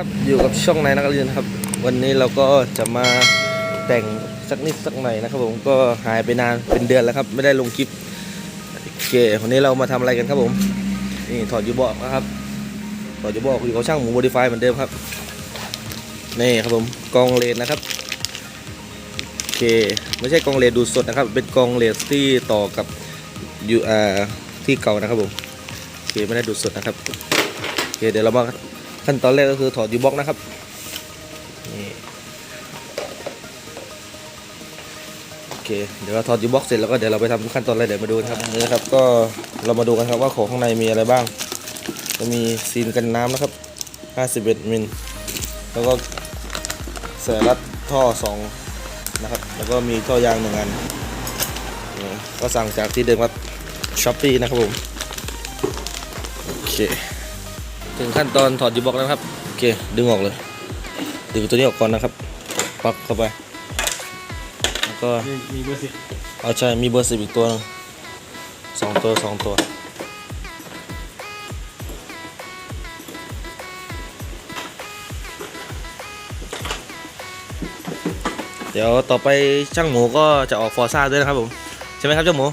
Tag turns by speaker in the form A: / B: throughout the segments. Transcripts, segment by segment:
A: ครับอยู่กับช่องนายนักเรียนครับ วันนี้เราก็จะมาแต่งสักนิดสักหน่อยนะครับผมก็หายไปนานเป็นเดือนแล้วครับ ไม่ได้ลงคลิปโอเควันนี้เรามาทำอะไรกันครับผมนี่ถอดยูบอกนะครับถอดยูบอกอยู่กับช่างหมูโมดิฟายเหมือนเดิมครับนี่ครับผมกองเลนนะครับโอเคไม่ใช่กองเลนดูสดนะครับ เป็นกองเลนที่ต่อกับอยู่อ่าที่เก่านะครับผมโอเคไม่ได้ดูสดนะครับโอเคเดี๋ยวเรามา ขั้นตอนแรกก็คือถอดยูบ็อกนะครับนี่โอเคเดี๋ยวเราถอดยูบ็อกเสร็จแล้วก็เดี๋ยวเราไปทำขั้นตอนแรกเดี๋ยวมาดูนะครับนี่นะครับก็เรามาดูกันครับว่าของข้างในมีอะไรบ้าง จะมีซีนกันน้ำนะครับ 51 มิลแล้วก็สายรัดท่อ 2 นะครับ แล้วก็มีท่อยางหนึ่งอันนี่ก็สั่งจากที่เดิมครับช้อปปี้นะครับผม โอเค ถึงขั้นตอนถอดยูบ็อกแล้วนะครับโอเคดึงออกเลย ดึงตัวนี้ออกก่อนนะครับปักเข้าไปแล้วก็
B: มีเบอร์สิบ
A: เอาใช่มีเบอร์สิบอีกตัวหนึงสองตัวสองตัวเดี๋ยวต่อไปช่างหมูก็จะออกฟอร์ซ่าด้วยนะครับผม ใช่ไหมครับช่างหมู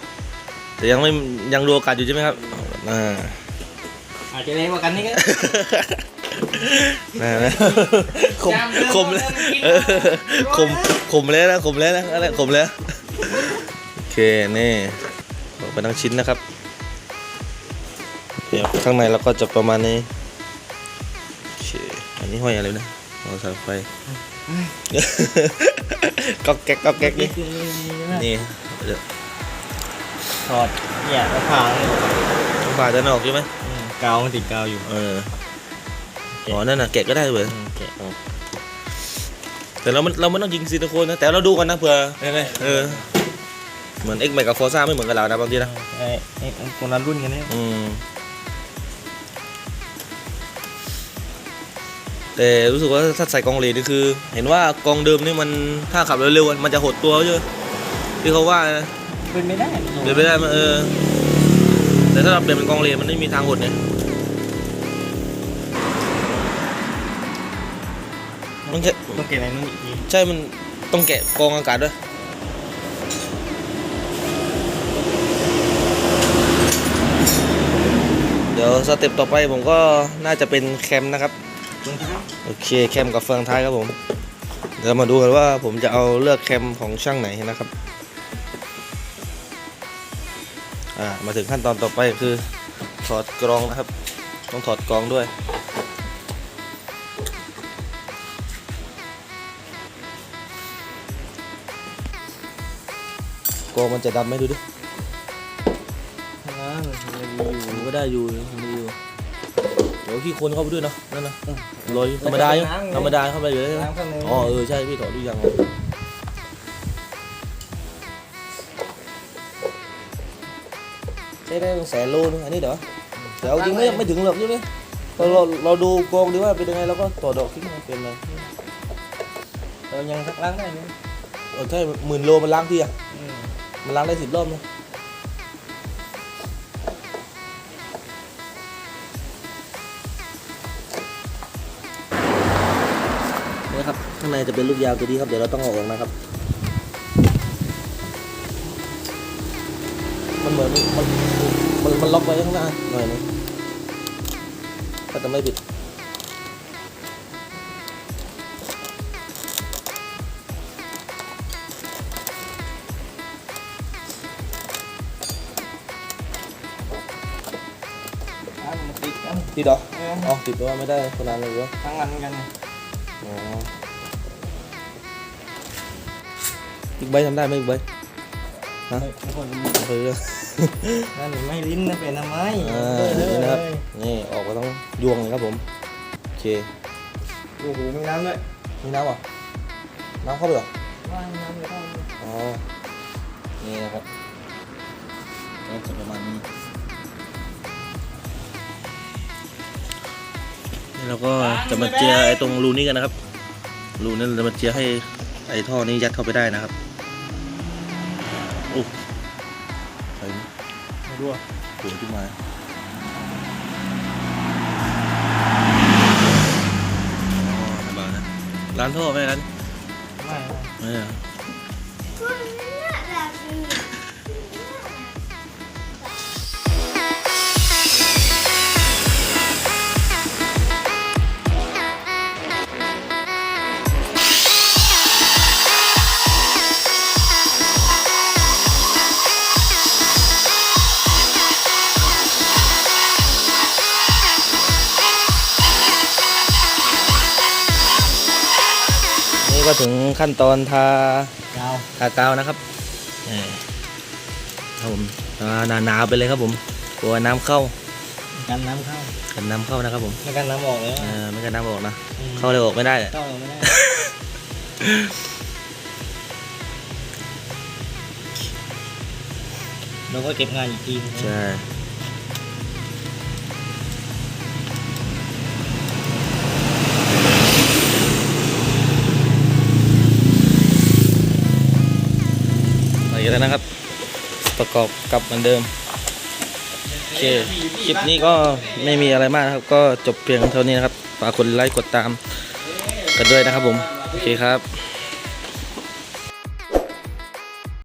A: แต่ยังไม่ยังดูโอกาสอยู่ใช่ไหมครับอ่า
B: อาจจะเล็กกว่ากันนี่ก็
A: นะนะคม
B: จามเดิม
A: คมเลย
B: เดิมกิน
A: เออคมคมเลยนะคมเลยนะอะไรคมเลยโอเคนี่ออกไปทั้งชิ้นนะครับเดี๋ยวข้างในเราก็จะประมาณนี้โอเคอันนี้ห้อยอะไรนะเอาสายไฟก๊อกแก๊กก๊อกแก๊กนี่นี่เดี๋ยว
B: ถอดเนี่ยมะพร้าวเนี่ย
A: ฝ่าจะออกใช่ไหม
B: อืม กาวมันติดกาวอยู่
A: เอออ๋อนั่นน่ะแกะก็ได้เว้ย
B: อืมแกะออก
A: แต่เรามันเราไม่ต้องยิงซิลิโคนนะแต่เราดูกันนะเผื่อยังไงเออเหมือน X แม็กกับฟอร์ซ่าไม่เหมือนกับเรานะบางทีนะ
B: ไอ้ไอ้คนละรุ่นกันเนี่ย
A: อืมแต่รู้สึกว่าถ้าใส่กองเลนนี่คือ เห็นว่ากองเดิมนี่มันถ้าขับเร็วๆมันจะหดตัวเยอะที่เขาว่านะ
B: เป็นไม่ได้
A: เดี๋ยวไม่ได้มันเออ แต่ถ้าเราเปลี่ยนเป็นกองเลนมันไม่มีทางหดเนี่ยมันแค่
B: ต้องเก็บอะไรนู่นอีกที
A: ใช่มันต้องแกะกรองอากาศด้วยเดี๋ยวสเต็ปต่อไปผมก็น่าจะเป็นแคมนะครับ โอเคแคมกับเฟืองท้ายครับผม เดี๋ยวมาดูกันว่าผมจะเอาเลือกแคมของช่างไหนนะครับ อ่ามาถึงขั้นตอนต่อไปคือถอดกรองนะครับ ต้องถอดกรองด้วยกรองมันจะดำไหมดูดิ
B: นั่นมันมีอยู่
A: ผมก็ได้อยู่ผมได้อยู่ เดี๋ยวขี้คนเข้าไปด้วยเนอะนั่นนะลอยธรรมดาอยู่ธรรมดาเข้าไปอยู่แล้วใช่ไหม
B: น้ำข้างใน
A: อ๋อเออใช่พี่ถอดทุกอย่างใช้ ได้ตั้แสนโลนึงอันนี้เดี๋ยวแต่เอาจริงไม่ไม่ถึงหรอกใช่ไหมเราเราเราดูกองดีว่าเป็นยังไงเราก็ต่อดอกทิ้งมันเป็นเลย
B: เรายังสักล้างได้ไหม
A: เออใช่หมื่นโลมันล้างทีอะ
B: ม
A: มันล้างได้สิบรอบนะนี่ครับข้างในจะเป็นลูกยาวตัวนี้ครับเดี๋ยวเราต้องเอาออกนะครับ มันเหมือนมันมันมันล็อกไว้ข้างหน้าหน่อยนึงก็จะไม่ผิด
B: อะมันติดกัน
A: ติดเหรอ
B: เออ
A: อ๋อติดว่าไม่ได้คนนั้นเลยวะ
B: ทั้งวันกัน
A: อ๋ออีกใบทำได้ไหมอีกใบ ฮะ
B: เฮ้ยทุกคน
A: เออ
B: นั่นไม่ลิ้นนะเป็นทำไม
A: อ่า
B: เออ
A: นี่นะครับ
B: เออ
A: นี่ออกมาต้องยวงเลยครับผม โอเค
B: โอ้โหมีน้ำด้วย
A: มีน้ำเหรอ น้ำเข้าไปเหรอ
B: ว่ายน้ำเลยเข้าไป
A: อ๋อ นี่นะครับก็จะประมาณนี้ นี่เราก็จะมาเจียไอ้ตรงรูนี้กันนะครับ รูนั้นเราจะมาเจียให้ไอ้ท่อนี้ยัดเข้าไปได้นะครับ โอ้ใคร
B: ไม่รู้อะ
A: หัวที่มาร้านท่อไหมร้าน
B: ไม่ไม่
A: ก็ถึงขั้นตอนทา
B: ยาว
A: ทากาวนะครับเออครับผมทาหนาๆไปเลยครับผมกลัวน้ำเข้า
B: กันน้ำเข้า
A: กันน้ำเข้านะครับผม
B: ไม่กันน้ำออกเลย
A: เออไม่กันน้ำออกนะ
B: อืม
A: เข้าเลยออกไม่ได้
B: เข้าไม่ได้เราก็เก็บงานอีกทีนึง
A: ใช่ แล้วนะครับ ประกอบกับเหมือนเดิมโอเคคลิปนี้ก็ไม่มีอะไรมากนะครับ ก็จบเพียงเท่านี้นะครับฝากกดไลค์กดตามกันด้วยนะครับผม โอเคครับ